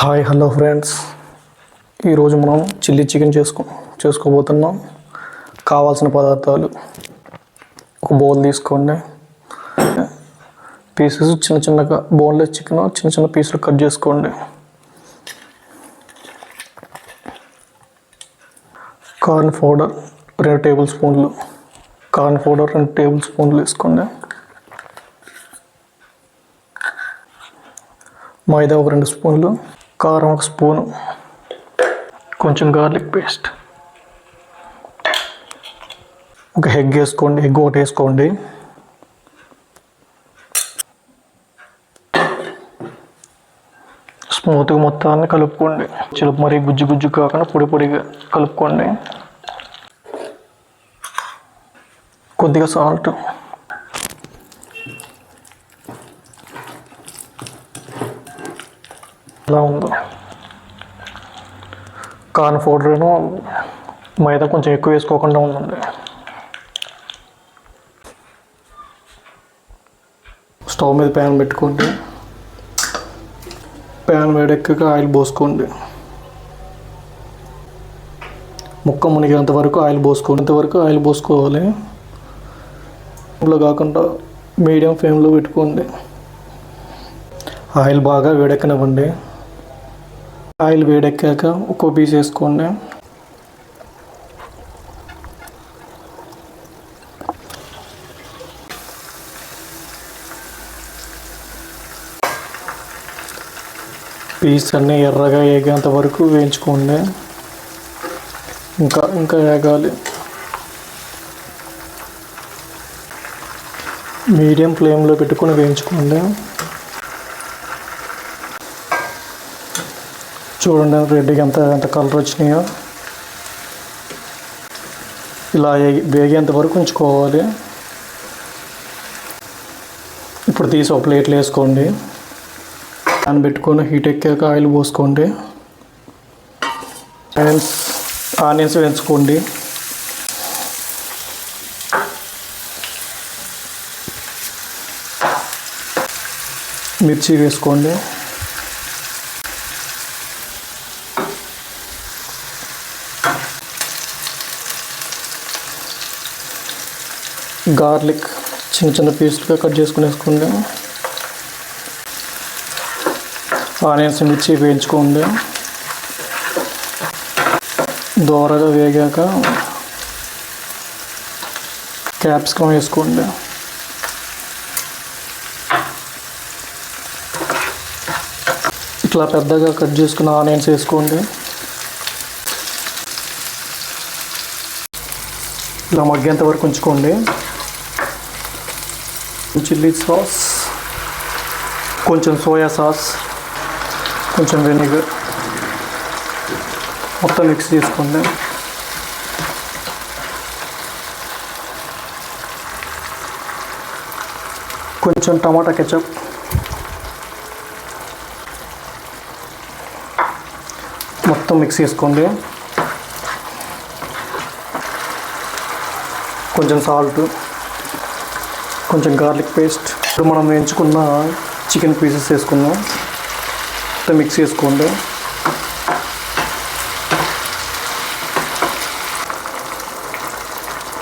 Hi hello friends. ఈరోజు మనం chilli chicken చేసుకో చేసుకోబోతున్నాం. కావాల్సిన పదార్థాలు. ఒక బౌల్ తీసుకోండి. పీసెస్ చిన్న చిన్నగా బోన్లెస్ చికెన్ చిన్న చిన్న పీసులు కట్ చేసుకోండి. కార్న్ పౌడర్ రెండు టేబుల్ స్పూన్లు. కార్న్ పౌడర్ రెండు టేబుల్ స్పూన్లు వేసుకోండి. మైదా ఒక రెండు స్పూన్లు. కారం ఒక స్పూను. కొంచెం గార్లిక్ పేస్ట్ ఒక ఎగ్ వేసుకోండి ఎగ్ ఒకటి వేసుకోండి. స్మూత్గా మొత్తాన్ని కలుపుకోండి. చిలుపు మరీ గుజ్జు గుజ్జు కాకుండా పొడి పొడిగా కలుపుకోండి. కొద్దిగా సాల్ట్ ఎలా కార్న్ పౌడర్ను మైదా కొంచెం ఎక్కువ వేసుకోకుండా ఉందండి స్టవ్ మీద ప్యాన్ పెట్టుకోండి. ప్యాన్ వేడెక్కక ఆయిల్ పోసుకోండి. ముక్క మునిగేంత వరకు ఆయిల్ పోసుకోండి. ఇంతవరకు ఆయిల్ పోసుకోవాలి? ఇంట్లో కాకుండా మీడియం ఫ్లేమ్లో పెట్టుకోండి. ఆయిల్ బాగా వేడెక్కనివ్వండి. ఆయిల్ వేడెక్కాక ఒక్కో పీస్ వేసుకోండి. పీస్ అన్నీ ఎర్రగా వేగేంత వరకు వేయించుకోండి. ఇంకా ఇంకా వేగాలి మీడియం ఫ్లేమ్లో పెట్టుకొని వేయించుకోండి. చూడండి రెడ్డికి ఎంత ఎంత కలర్ వచ్చినాయో. ఇలా వేగేంత వరకు ఉంచుకోవాలి. ఇప్పుడు తీసి ఒక ప్లేట్లు వేసుకోండి. దాన్ని పెట్టుకొని హీట్ ఎక్కాక ఆయిల్ పోసుకోండి. ఆనియన్స్ ఆనియన్స్ వేయించుకోండి. మిర్చి వేసుకోండి. గార్లిక్ చిన్న చిన్న పీసులుగా కట్ చేసుకుని వేసుకోండి ఆనియన్స్ మిర్చి వేయించుకోండి దోరగా వేగాక క్యాప్సికమ్ వేసుకోండి. ఇట్లా పెద్దగా కట్ చేసుకున్న ఆనియన్స్ వేసుకోండి. ఇలా మగ్గేంత వరకు ఉంచుకోండి. చిల్లీ సాస్ కొంచెం సోయా సాస్ కొంచెం వెనిగర్. మొత్తం మిక్స్ చేసుకుందాం కొంచెం టమాటా కెచప్. మొత్తం మిక్స్ చేసుకోండి. కొంచెం సాల్ట్. కొంచెం గార్లిక్ పేస్ట్. ఇప్పుడు మనం వేయించుకున్న చికెన్ పీసెస్ వేసుకుందాం. మొత్తం మిక్స్ చేసుకోండి.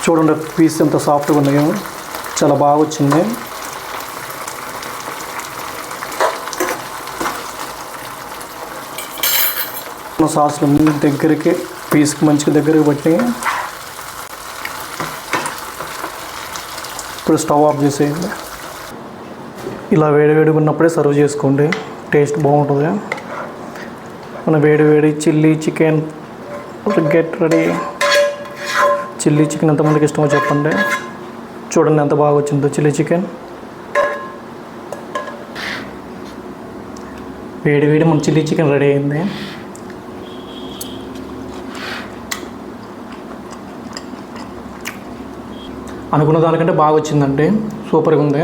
చూడండి పీస్ ఎంత సాఫ్ట్గా ఉన్నాయో. చాలా బాగా వచ్చింది. సాస్లు దగ్గరికి పీస్కి మంచిగా దగ్గరికి పట్టి ఇప్పుడు స్టవ్ ఆఫ్ చేసేయండి. ఇలా వేడివేడిగా ఉన్నప్పుడే సర్వ్ చేసుకోండి. టేస్ట్ బాగుంటుంది. మన వేడి వేడి chilli chicken get ready. Chilli chicken ఎంతమందికి ఇష్టమో చెప్పండి. చూడండి ఎంత బాగా వచ్చిందో చిల్లీ చికెన్. వేడి వేడి మన చిల్లీ చికెన్ రెడీ అయింది. అనుకున్న దానికంటే బాగా వచ్చిందండి సూపర్గా ఉంది.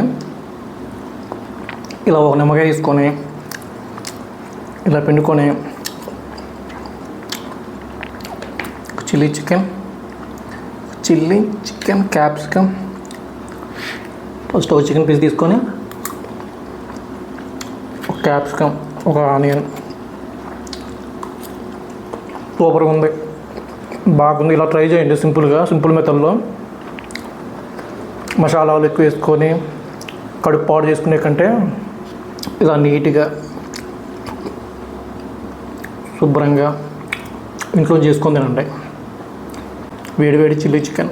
ఇలా ఒక నిమ్మకాయ తీసుకొని ఇలా పిండుకొని chilli chicken chilli chicken capsicum first ఒక చికెన్ పీస్ తీసుకొని ఒక క్యాప్సికమ్ ఒక ఆనియన్. సూపర్గా ఉంది. బాగుంది. ఇలా ట్రై చేయండి సింపుల్గా సింపుల్ మెథడ్లో. మసాలాలు ఎక్కువ వేసుకొని కడుపు పాడు చేసుకునే కంటే ఇలా నీట్గా శుభ్రంగా ఇంట్లో చేసుకొని తినండి. వేడి వేడి చిల్లీ చికెన్.